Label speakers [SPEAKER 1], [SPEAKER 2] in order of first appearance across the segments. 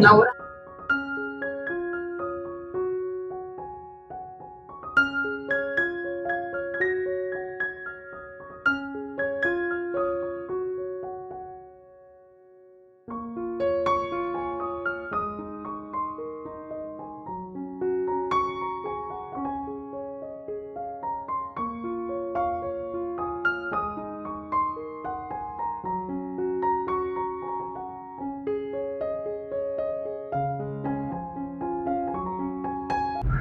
[SPEAKER 1] Nora.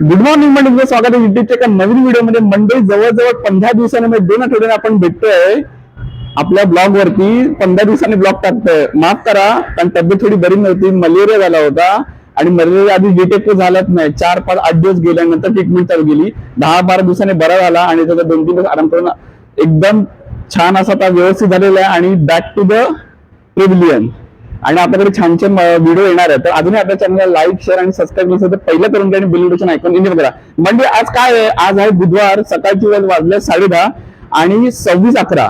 [SPEAKER 2] Good morning मंडळी. स्वागत आहे युट्यूबच्या एका नवीन व्हिडिओमध्ये मंडळी जवळजवळ पंधरा दिवसांमध्ये म्हणजे दोन आठवड्याने आपण भेटतोय. आपल्या ब्लॉग वरती पंधरा दिवसांनी ब्लॉग टाकतोय. माफ करा कारण तब्येत थोडी बरी नव्हती. मलेरिया झाला होता. आणि मलेरिया आधी डिटेक्ट झालाच नाही. चार पाच आठ दिवस गेल्यानंतर ट्रीटमेंट चालू गेली दहा बारा दिवसांनी बरा झाला आणि त्याचा दोन तीन दिवस आराम करून एकदम छान असा व्यवस्थित झालेला आहे आणि बॅक टू द प्रिव्हिलियन आणि आपल्याकडे छान छान व्हिडिओ येणार आहे तर अजूनही आपल्या चॅनलला लाईक शेअर आणि सबस्क्राईब नसेल तर पहिलं करून घ्या आणि बिल ऐकून इंडिया करा म्हणजे आज काय आहे? आज आहे बुधवार सकाळची वेळ वाजले साडेदहा आणि सव्वीस अकरा.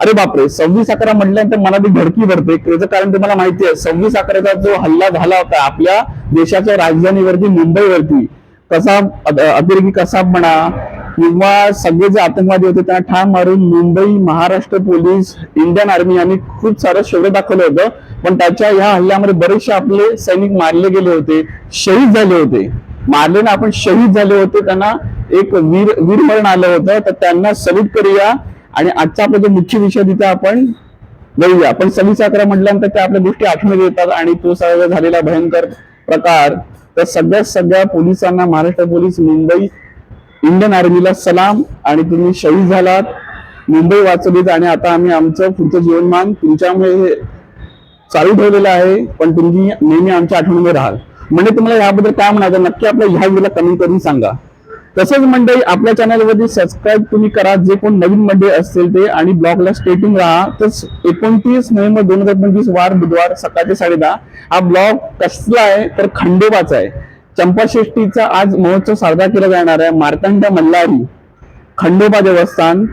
[SPEAKER 2] अरे बापरे सव्वीस अकरा म्हटल्यानंतर मला ती धडकी भरते. त्याचं कारण तुम्हाला माहिती आहे सव्वीस अकराचा जो हल्ला झाला होता आपल्या देशाच्या राजधानीवरती मुंबईवरती कसा अतिरेकी कसाब म्हणा किंवा सगळे जे आतंकवादी होते त्यांना ठार मारून Mumbai Maharashtra police Indian army यांनी खूप सारं शौर्य दाखवलं होतं. पण त्याच्या ह्या हल्ल्यामध्ये बरेचसे आपले सैनिक मारले गेले होते शहीद झाले होते. मारले ना आपण शहीद झाले होते त्यांना एक वीर वीरमरण आलं होतं. तर त्यांना सल्यूट करूया. आणि आजचा आपला जो मुख्य विषय तिथे आपण जाऊया पण सव्वीस अकरा म्हटल्यानंतर त्या आपल्या गोष्टी आठवण येतात आणि तो सगळा झालेला भयंकर प्रकार. तर सगळ्यात सगळ्या पोलिसांना महाराष्ट्र पोलीस मुंबई इंडियन आर्मीला सलाम. आणि तुम्ही शहीद झालात. मुंबई वाचवलीत आणि आता आम्ही आमचं पुढचं जीवनमान तुमच्यामुळे चालू ठेवलेलं आहे पण तुम्ही नेहमी आमच्या आठवणीमध्ये राहाल. म्हणजे तुम्हाला याबद्दल काय म्हणायचं नक्की आपल्या ह्या व्हिडिओला कमेंट करून सांगा. तसंच मंडळी आपल्या चॅनलवरती सबस्क्राईब तुम्ही करा. जे कोण नवीन मंडळी असतील ते आणि ब्लॉगला स्टेटिंग राहा तर एकोणतीस नोव्हेंबर दोन हजार पंचवीस वार बुधवार सकाळचे साडेदहा. हा ब्लॉग कसला आहे? तर खंडोबाचा आहे. चंपाषष्टीचा आज महोत्सव साजरा केला जाणार आहे. मार्तंड मल्हारी खंडोबा देवस्थान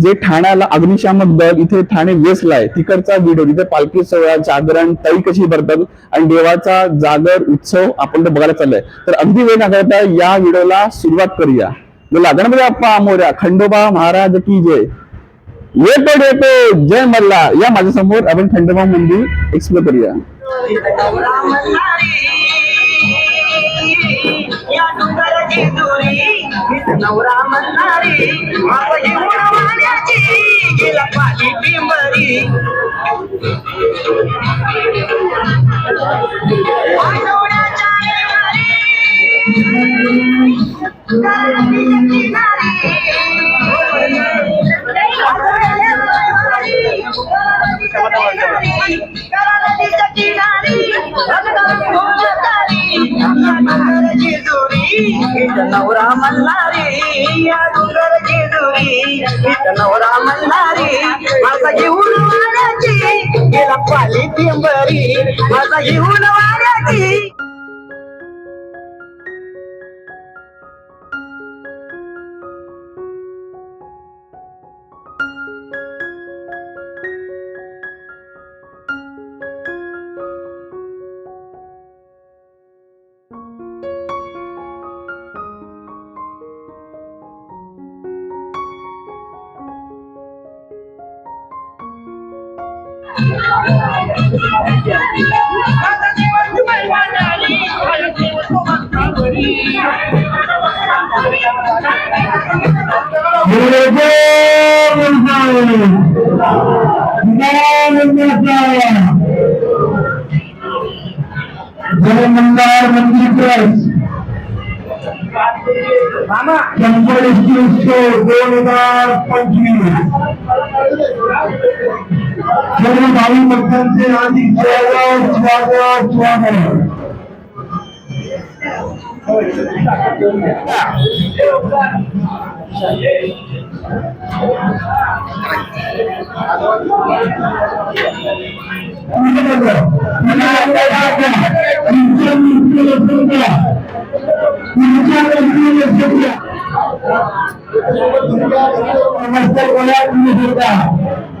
[SPEAKER 2] जे ठाण्याला अग्निशामक दल इथे ठाणे वेस्टला आहे तिकडचा व्हिडिओ तिथे पालखी सोहळा जागरण तळी कशी भरतात आणि देवाचा जागर उत्सव आपण बघायला चाललाय. तर अगदी वेळ न करता या व्हिडिओला सुरुवात करूया. बोला गणपती बाप्पा मोर्या खंडोबा महाराज की जय? येतो येतो जय मल्ला. या माझ्यासमोर आपण खंडोबा मंदिर एक्सप्लोर करूया.
[SPEAKER 1] नवरा मल्हारी पिंबरी Thank you. आठवड्याच्या नवरा मल्हारी या डोंगर जेजुरी. नवरा मल्हारी माझा घेऊन वाऱ्याची. गेला पाली पिंबरी माझा घेऊन वाऱ्याची. माझा
[SPEAKER 3] मंदिर ट्रस्ट गणपती उत्सव दोन हजार पंचवीस. सर्व भावी भक्तांचे अधिक स्वागत स्वागत. स्वागत नमस्कार मला तुम्ही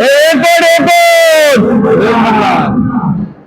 [SPEAKER 3] Airport, airport!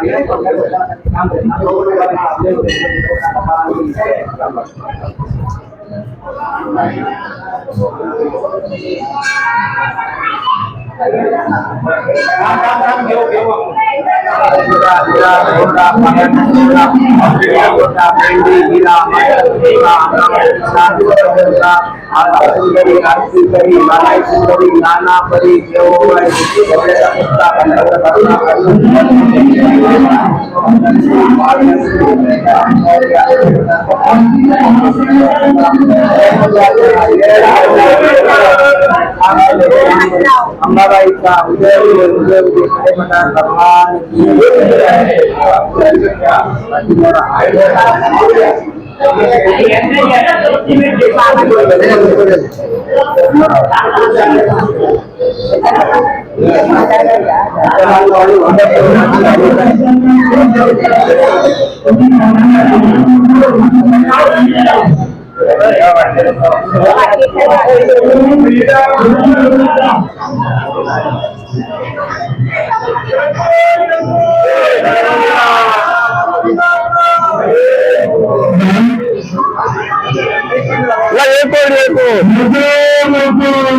[SPEAKER 3] मला तुम्ही शकता
[SPEAKER 4] एकोड एकोड
[SPEAKER 5] अंबाबाईचा उदय उदय उदय उदय खरे म्हणा भगवान की
[SPEAKER 4] एकोड एकोड
[SPEAKER 6] चला पुढे त्याला पुढे घ्या पुढे त्याला पुढे घ्या रोहित रोहित पुढे घ्या बाकीचे बघ चला पुढे चला पुढे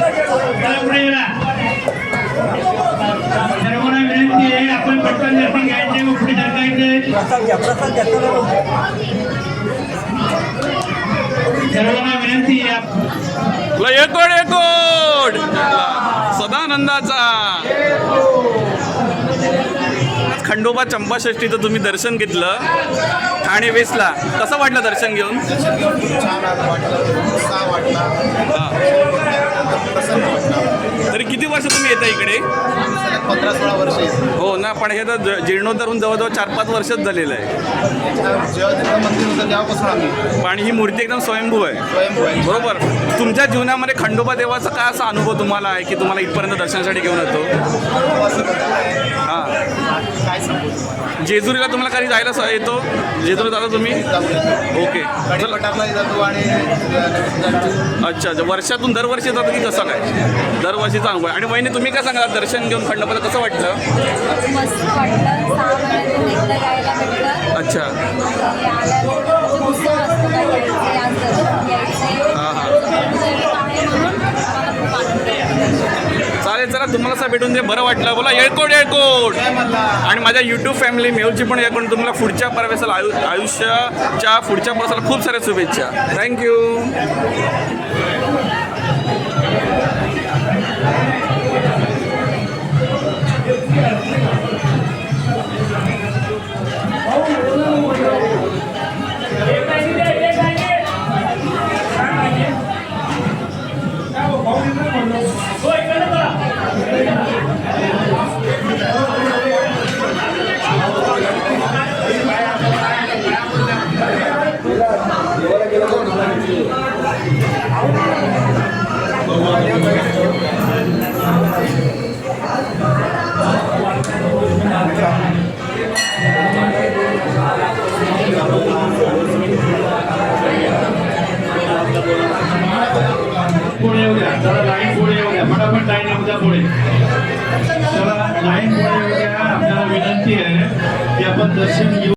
[SPEAKER 6] गेला सर्वांना विनंती आहे आपण पटकन दर्शन घ्यायचे व पुढे सर्वांना विनंती आहे
[SPEAKER 4] एकोड एकोड सदानंदाचा. खंडोबा चंपाषष्टीचं तुम्ही दर्शन घेतलं ठाणे वेस्टला. कसं वाटलं दर्शन घेऊन? हा. तरी किती वर्ष तुम्ही येता इकडे?
[SPEAKER 7] पंधरा सोळा वर्ष
[SPEAKER 4] हो ना पण हे तर जीर्णोद्धारून जवळजवळ चार पाच वर्षच झालेलं आहे. पण ही मूर्ती एकदम स्वयंभू आहे. बरोबर. तुमच्या जीवनामध्ये खंडोबा देवाचा काय असा अनुभव तुम्हाला आहे की तुम्हाला इथपर्यंत दर्शनासाठी घेऊन येतो. हां.
[SPEAKER 7] काय सांगू तुम्हाला
[SPEAKER 4] जेजुरीला तुम्हाला कधी जायला स- येतो? जेजुरी जाता तुम्ही? ओके. चला.
[SPEAKER 7] जातो आणि.
[SPEAKER 4] अच्छा अच्छा. वर्षातून दरवर्षी जातं की कसं काय? दरवर्षी चांगलं आहे. आणि वहिनी तुम्ही काय सांगा दर्शन घेऊन खंडपत कसं वाटलं?
[SPEAKER 8] मस्त वाटलं. सहा महिन्यातून एकदा यायला भेटलं.
[SPEAKER 4] अच्छा.
[SPEAKER 8] आणि आल्यानंतर म्हणजे का यायचे.
[SPEAKER 4] चालेल चला तुम्हाला असं भेटून ते बरं वाटलं. बोला येळकोट येळकोट. आणि माझ्या यूट्यूब फॅमिली मेहूची पण येळकोट तुम्हाला पुढच्या परवेसाला आयु आयुष्याच्या पुढच्या परवासाला खूप साऱ्या शुभेच्छा. थँक्यू
[SPEAKER 9] लाईन पुढे आपल्याला विनंती आहे की आपण दर्शन घेऊ.